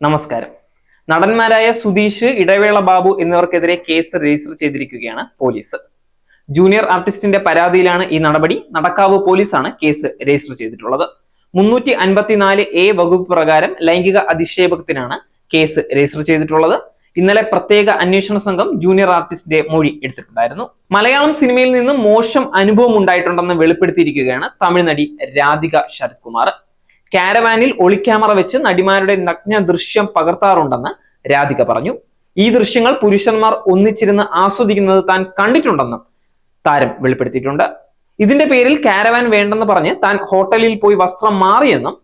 നമസ്കാരം. നടന്മാരായ സുധീഷ് ഇടവേള ബാബു എന്നിവർക്കെതിരെ case register ചെയ്തിരിക്കുകയാണ് പോലീസ്. ജൂനിയർ ആർട്ടിസ്റ്റിന്റെ പരാതിയിലാണ് ഈ നടപടി. നടക്കാവ് പോലീസാണ് കേസ് രജിസ്റ്റർ ചെയ്തിട്ടുള്ളത്. മുന്നൂറ്റി അൻപത്തിനാല് എ വകുപ്പ് പ്രകാരം ലൈംഗിക അധിക്ഷേപത്തിനാണ് കേസ് രജിസ്റ്റർ ചെയ്തിട്ടുള്ളത്. ഇന്നലെ പ്രത്യേക അന്വേഷണ സംഘം ജൂനിയർ ആർട്ടിസ്റ്റിന്റെ മൊഴി എടുത്തിട്ടുണ്ടായിരുന്നു. മലയാളം സിനിമയിൽ നിന്നും മോശം അനുഭവം ഉണ്ടായിട്ടുണ്ടെന്ന് വെളിപ്പെടുത്തിയിരിക്കുകയാണ് തമിഴ്നടി രാധിക ശരത് കുമാർ കാരവാനിൽ ഒളിക്യാമറ വെച്ച് നടിമാരുടെ നഗ്ന ദൃശ്യം പകർത്താറുണ്ടെന്ന് രാധിക പറഞ്ഞു. ഈ ദൃശ്യങ്ങൾ പുരുഷന്മാർ ഒന്നിച്ചിരുന്ന് ആസ്വദിക്കുന്നത് താൻ കണ്ടിട്ടുണ്ടെന്നും താരം വെളിപ്പെടുത്തിയിട്ടുണ്ട്. ഇതിന്റെ പേരിൽ കാരവാൻ വേണ്ടെന്ന് പറഞ്ഞ് താൻ ഹോട്ടലിൽ പോയി വസ്ത്രം മാറിയെന്നും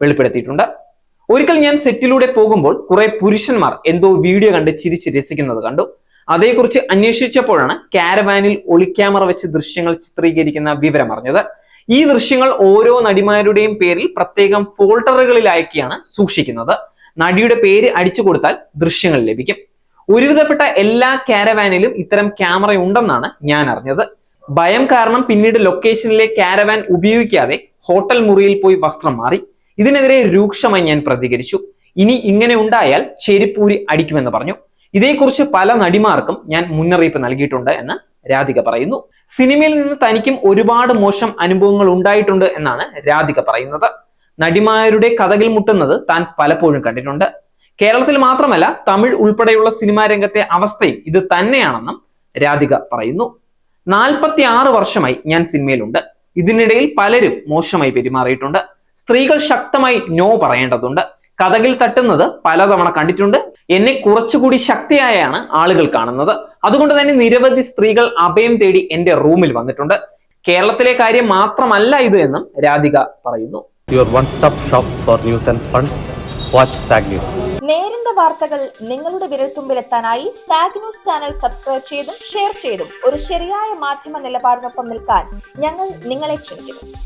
വെളിപ്പെടുത്തിയിട്ടുണ്ട്. ഒരിക്കൽ ഞാൻ സെറ്റിലൂടെ പോകുമ്പോൾ കുറെ പുരുഷന്മാർ എന്തോ വീഡിയോ കണ്ട് ചിരിച്ച് രസിക്കുന്നത് കണ്ടു. അതേക്കുറിച്ച് അന്വേഷിച്ചപ്പോഴാണ് കാരവാനിൽ ഒളിക്യാമറ വെച്ച് ദൃശ്യങ്ങൾ ചിത്രീകരിക്കുന്ന വിവരം അറിഞ്ഞത് ഈ ദൃശ്യങ്ങൾ ഓരോ നടിമാരുടെയും പേരിൽ പ്രത്യേകം ഫോൾഡറുകളിലാക്കിയാണ് സൂക്ഷിക്കുന്നത്. നടിയുടെ പേര് അടിച്ചു കൊടുത്താൽ ദൃശ്യങ്ങൾ ലഭിക്കും. ഒരുവിധപ്പെട്ട എല്ലാ കാരവാനിലും ഇത്തരം ക്യാമറ ഉണ്ടെന്നാണ് ഞാൻ അറിഞ്ഞത്. ഭയം കാരണം പിന്നീട് ലൊക്കേഷനിലെ കാരവാൻ ഉപയോഗിക്കാതെ ഹോട്ടൽ മുറിയിൽ പോയി വസ്ത്രം മാറി. ഇതിനെതിരെ രൂക്ഷമായി ഞാൻ പ്രതികരിച്ചു. ഇനി ഇങ്ങനെ ഉണ്ടായാൽ ചെരിപ്പൂരി അടിക്കുമെന്ന് പറഞ്ഞു. ഇതേക്കുറിച്ച് പല നടിമാർക്കും ഞാൻ മുന്നറിയിപ്പ് നൽകിയിട്ടുണ്ട് എന്ന് രാധിക പറയുന്നു. സിനിമയിൽ നിന്ന് തനിക്കും ഒരുപാട് മോശം അനുഭവങ്ങൾ ഉണ്ടായിട്ടുണ്ട് എന്നാണ് രാധിക പറയുന്നത്. നടിമാരുടെ കഥകിൽ മുട്ടുന്നത് താൻ പലപ്പോഴും കണ്ടിട്ടുണ്ട്. കേരളത്തിൽ മാത്രമല്ല തമിഴ് ഉൾപ്പെടെയുള്ള സിനിമാ രംഗത്തെ അവസ്ഥയും ഇത് തന്നെയാണെന്നും രാധിക പറയുന്നു. നാൽപ്പത്തി ആറ് വർഷമായി ഞാൻ സിനിമയിലുണ്ട്. ഇതിനിടയിൽ പലരും മോശമായി പെരുമാറിയിട്ടുണ്ട്. സ്ത്രീകൾ ശക്തമായി നോ പറയേണ്ടതുണ്ട്. കഥകിൽ തട്ടുന്നത് പലതവണ കണ്ടിട്ടുണ്ട്. എന്നെ കുറച്ചുകൂടി ശക്തിയായാണ് ആളുകൾ കാണുന്നത്. അതുകൊണ്ട് തന്നെ നിരവധി സ്ത്രീകൾ അഭയം തേടി എന്റെ റൂമിൽ വന്നിട്ടുണ്ട്. കേരളത്തിലെ കാര്യം മാത്രമല്ല ഇത് എന്നും രാധിക പറയുന്നു. Your one stop shop for news and fun watch. നേരിന്റെ വാർത്തകൾ നിങ്ങളുടെ വിരൽത്തുമ്പിൽ എത്താനായി സാഗ് ന്യൂസ് ചാനൽ സബ്സ്ക്രൈബ് ചെയ്തും ഷെയർ ചെയ്തും ഒരു ശരിയായ മാധ്യമ നിലപാടിനൊപ്പം നിൽക്കാൻ ഞങ്ങൾ നിങ്ങളെ ക്ഷണിക്കുന്നു.